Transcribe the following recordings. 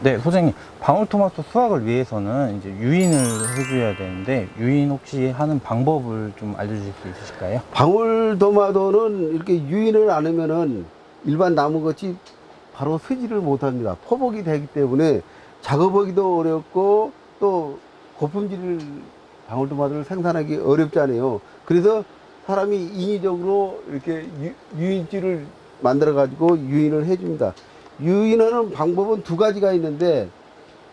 네, 소장님. 방울토마토 수확을 위해서는 이제 유인을 해줘야 되는데, 유인 혹시 하는 방법을 좀 알려주실 수 있으실까요? 방울토마토는 이렇게 유인을 안 하면은 일반 나무같이 바로 쓰지를 못합니다. 포복이 되기 때문에 작업하기도 어렵고 또 고품질을 방울토마토를 생산하기 어렵잖아요. 그래서 사람이 인위적으로 이렇게 유, 유인지를 만들어 가지고 유인을 해줍니다. 유인하는 방법은 두 가지가 있는데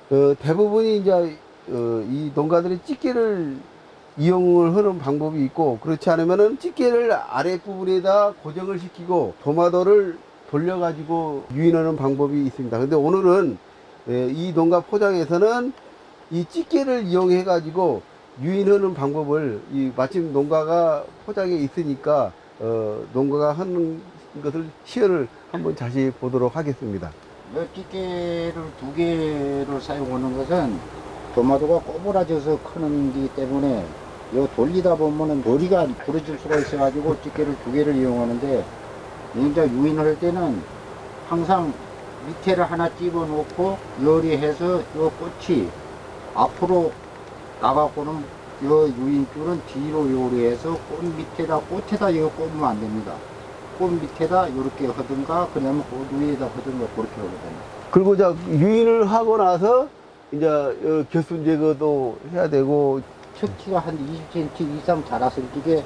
어, 대부분이 이제 어, 이 농가들이 집게를 이용을 하는 방법이 있고 그렇지 않으면은 집게를 아랫부분에다 고정을 시키고 도마도를 돌려 가지고 유인하는 방법이 있습니다. 근데 오늘은 예, 이 농가 포장에서는 이 집게를 이용해 가지고 유인하는 방법을 이 마침 농가가 포장에 있으니까 어, 농가가 하는 것을 시연을 한번 자세히 보도록 하겠습니다. 몇 집게를 두 개를 사용하는 것은 도마도가 꼬부라져서 크는 기 때문에 요 돌리다 보면은 머리가 부러질 수가 있어가지고 집게를 두 개를 이용하는데 이제 유인을 할 때는 항상 밑에를 하나 집어 놓고 요리해서 요 꽃이 앞으로 나가고는 요 유인줄은 뒤로 요리해서 꽃 밑에다 꽃에다 이거 꼽으면 안 됩니다. 꽃 밑에다 이렇게 하든가 그러면 꽃 위에다 하든가 그렇게 하거든요. 그리고 자 유인을 하고 나서 이제 어, 겨순 제거도 해야 되고 척추가 한 20cm 이상 자랐을 적에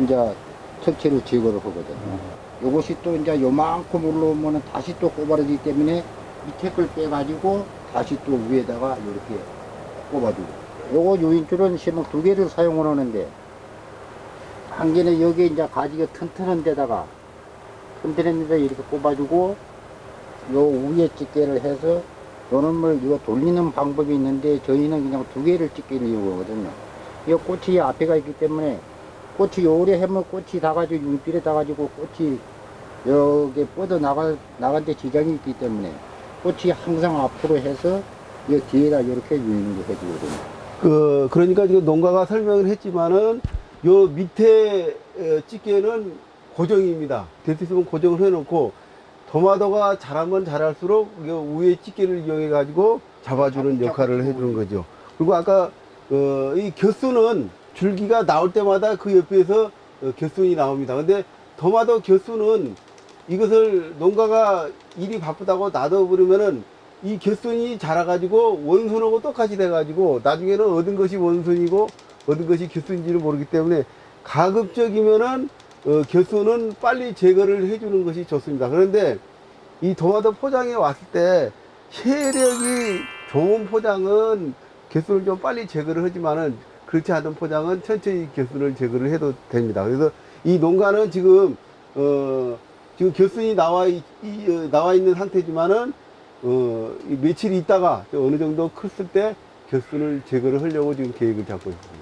이제 척추를 제거를 하거든요. 요것이 또 이제 요만큼 올라오면 다시 또 꼬바르기 때문에 밑에 걸 빼가지고 다시 또 위에다가 이렇게 꼽아주고. 요거 요인줄은 시목 두 개를 사용을 하는데 한 개는 여기 이제 가지가 튼튼한 데다가 튼튼한 데다 이렇게 꼽아주고 요 위에 집게를 해서 뭘 이거 돌리는 방법이 있는데 저희는 그냥 두 개를 집게를 이용하거든요. 이 꽃이 앞에가 있기 때문에 꽃이 요래 하면 꽃이 다 가지고 윤필에 다 가지고 꽃이 여기 뻗어 나가 나간 데 지장이 있기 때문에 꽃이 항상 앞으로 해서 이 뒤에다 이렇게 유인을 해주거든요. 그 그러니까 지금 농가가 설명을 했지만은 요 밑에 어, 집게는 고정입니다. 있으면 고정을 해놓고 토마토가 자라면 자랄수록 요 위에 집게를 이용해 가지고 잡아주는 역할을 해주는 거죠. 그리고 아까 어, 이 겨수는 줄기가 나올 때마다 그 옆에서 어, 겨순이 나옵니다. 근데 토마토 겨수는 이것을 농가가 일이 바쁘다고 놔둬버리면은 이 겨순이 자라가지고 원순하고 똑같이 돼가지고 나중에는 얻은 것이 원순이고 얻은 것이 겨순인지를 모르기 때문에 가급적이면은 어, 겨순은 빨리 제거를 해주는 것이 좋습니다. 그런데 이 토마토 포장에 왔을 때 세력이 좋은 포장은 겨순을 좀 빨리 제거를 하지만은 그렇지 않은 포장은 천천히 겨순을 제거를 해도 됩니다. 그래서 이 농가는 지금 어 지금 겨순이 나와 있, 이, 어, 나와 있는 상태지만은 어, 이 며칠 있다가 또 어느 정도 컸을 때 겨순을 제거를 하려고 지금 계획을 잡고 있습니다.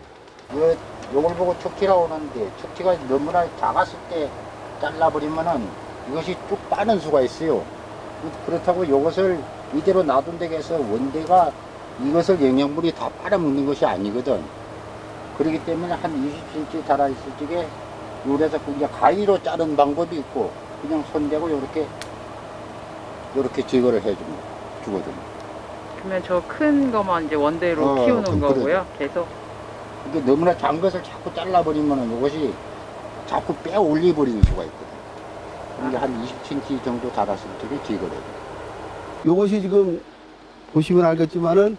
요, 요걸 보고 척추라 오는데 척추가 너무나 작았을 때 잘라버리면은 이것이 쭉 빠는 수가 있어요. 그렇다고 이것을 이대로 놔둔 데 해서 원대가 이것을 영양분이 다 빨아먹는 것이 아니거든. 그렇기 때문에 한 20cm 자라있을 적에 요래서 이제 가위로 자른 방법이 있고 그냥 손대고 요렇게 요렇게 제거를 해줍니다. 주거든요. 그러면 저 큰 거만 이제 원대로 어, 키우는 그럼 거고요. 계속 이게 너무나 작은 것을 자꾸 잘라버리면은 이것이 자꾸 빼 올려버리는 수가 있거든. 이게 한 20cm 정도 자랐을 적에 해요. 요것이 지금 보시면 알겠지만은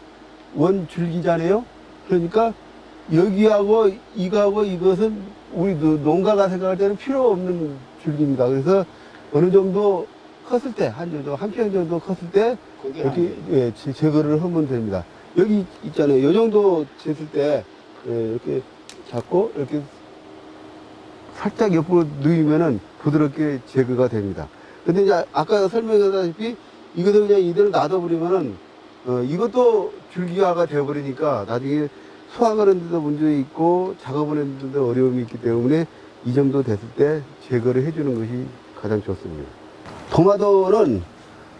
원 줄기잖아요. 그러니까 여기하고 이거하고 이것은 우리 노- 농가가 생각할 때는 필요 없는 줄기입니다. 그래서 어느 정도 컸을 때, 한 정도, 한평 정도 컸을 때, 이렇게, 한 예, 제- 제거를 하면 됩니다. 여기 있잖아요. 요 정도 됐을 때, 예, 이렇게 잡고, 이렇게 살짝 옆으로 누이면은 부드럽게 제거가 됩니다. 근데 이제 아까 설명했다시피 이것을 그냥 이대로 놔둬버리면은 어, 이것도 줄기화가 되어버리니까 나중에 수확하는 데도 문제 있고 작업하는 데도 어려움이 있기 때문에 이 정도 됐을 때 제거를 해주는 것이 가장 좋습니다. 토마토는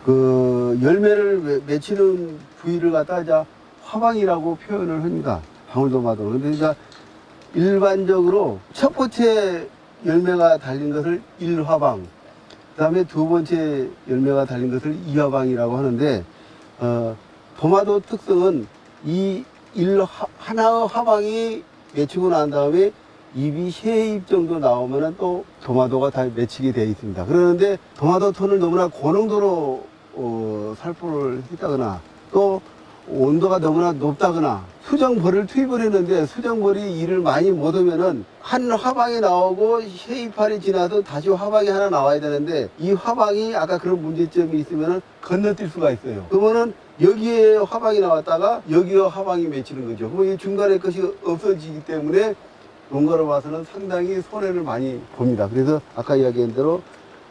그 열매를 맺- 맺히는 부위를 갖다 이제 화방이라고 표현을 합니다. 근데 이제 일반적으로 첫 번째 열매가 달린 것을 일화방, 그 다음에 두 번째 열매가 달린 것을 이화방이라고 하는데, 어, 도마도 특성은 이 일 하나의 화방이 맺히고 난 다음에 잎이 세 잎 정도 나오면은 또 도마도가 다 맺히게 되어 있습니다. 그러는데 도마도 톤을 너무나 고농도로 어, 살포를 했다거나 또 온도가 너무나 높다거나 수정벌을 투입을 했는데 수정벌이 일을 많이 못 오면은 한 화방이 나오고 쉐이팔이 지나도 다시 화방이 하나 나와야 되는데 이 화방이 아까 그런 문제점이 있으면은 건너뛸 수가 있어요. 그러면은 여기에 화방이 나왔다가 여기에 화방이 맺히는 거죠. 그럼 이 중간에 것이 없어지기 때문에 농가로 봐서는 상당히 손해를 많이 봅니다. 그래서 아까 이야기한 대로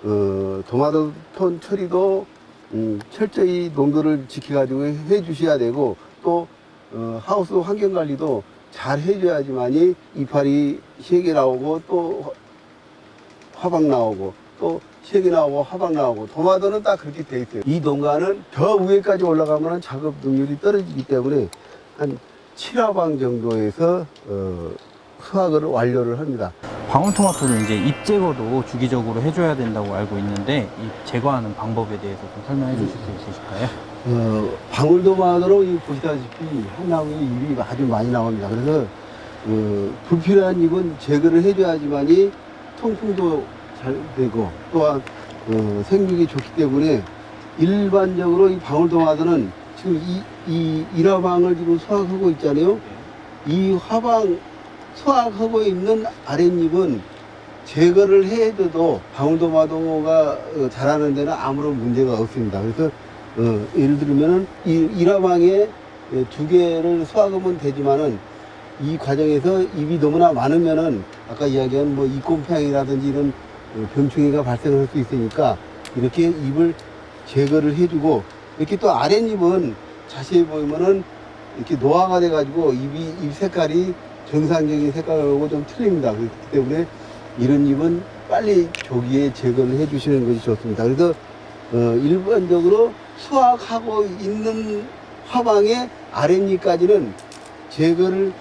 어, 도마도 톤 처리도 음, 철저히 농도를 지켜가지고 해 주셔야 되고 또 어, 하우스 환경 관리도 잘 해줘야지만이 이파리 세개 나오고 또 화방 나오고 또 세개 나오고 화방 나오고 도마도는 딱 그렇게 돼 있어요. 이 농가는 더 위에까지 올라가면 작업 능률이 떨어지기 때문에 한 7화방 정도에서 어, 수확을 완료를 합니다. 방울토마토는 이제 잎 제거도 주기적으로 해줘야 된다고 알고 있는데 잎 제거하는 방법에 대해서 좀 설명해 주실 수 있으실까요? 어, 방울도마도로 이 보시다시피 한 나무에 잎이 아주 많이 나옵니다. 그래서 어, 불필요한 잎은 제거를 해줘야지만이 통풍도 잘 되고 또한 어, 생육이 좋기 때문에 일반적으로 이 방울도마도는 지금 이, 이 일화방을 지금 수확하고 있잖아요. 이 화방 수확하고 있는 아랫잎은 제거를 해도 방울도마도가 어, 자라는 데는 아무런 문제가 없습니다. 그래서 어, 예를 들면은 이 일화방에 예, 두 개를 수확하면 되지만은 이 과정에서 잎이 너무나 많으면은 아까 이야기한 뭐 잎곰팡이라든지 이런 어, 병충해가 발생할 수 있으니까 이렇게 잎을 제거를 해주고 이렇게 또 아랫잎은 자세히 보면은 이렇게 노화가 돼가지고 잎이 잎 색깔이 정상적인 색깔하고 좀 틀립니다. 그렇기 때문에 이런 잎은 빨리 조기에 제거를 해 주시는 것이 좋습니다. 그래서 어, 일반적으로 수확하고 있는 화방의 아랫잎까지는 제거를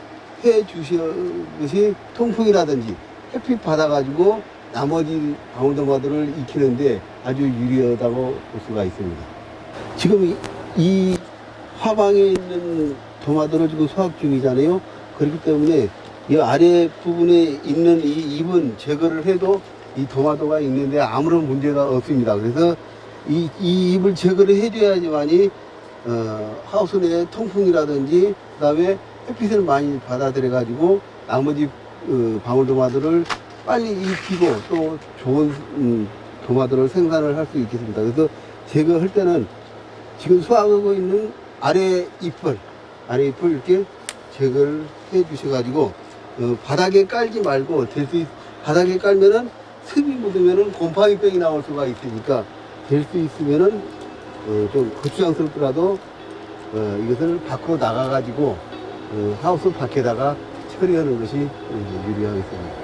해 주시는 것이 통풍이라든지 햇빛 받아가지고 나머지 방울토마토를 익히는데 아주 유리하다고 볼 수가 있습니다. 지금 이, 이 화방에 있는 토마토를 지금 수확 중이잖아요. 그렇기 때문에 이 아래 부분에 있는 이 잎은 제거를 해도 이 토마토가 있는데 아무런 문제가 없습니다. 그래서 이, 이 잎을 제거를 해줘야지만이 어, 하우스 내 통풍이라든지 그 다음에 햇빛을 많이 받아들여 가지고 나머지 어, 방울토마토를 빨리 익히고 또 좋은 음, 토마토를 생산을 할 수 있겠습니다. 그래서 제거할 때는 지금 수확하고 있는 아래 잎을 아래 잎을 이렇게 제거를 해 주셔가지고 어, 바닥에 깔지 말고 될 수 바닥에 깔면은 습이 묻으면은 곰팡이병이 나올 수가 있으니까 될 수 있으면은 어, 좀 고추장스럽더라도 어, 이것을 밖으로 나가가지고 어, 하우스 밖에다가 처리하는 것이 어, 유리하겠습니다.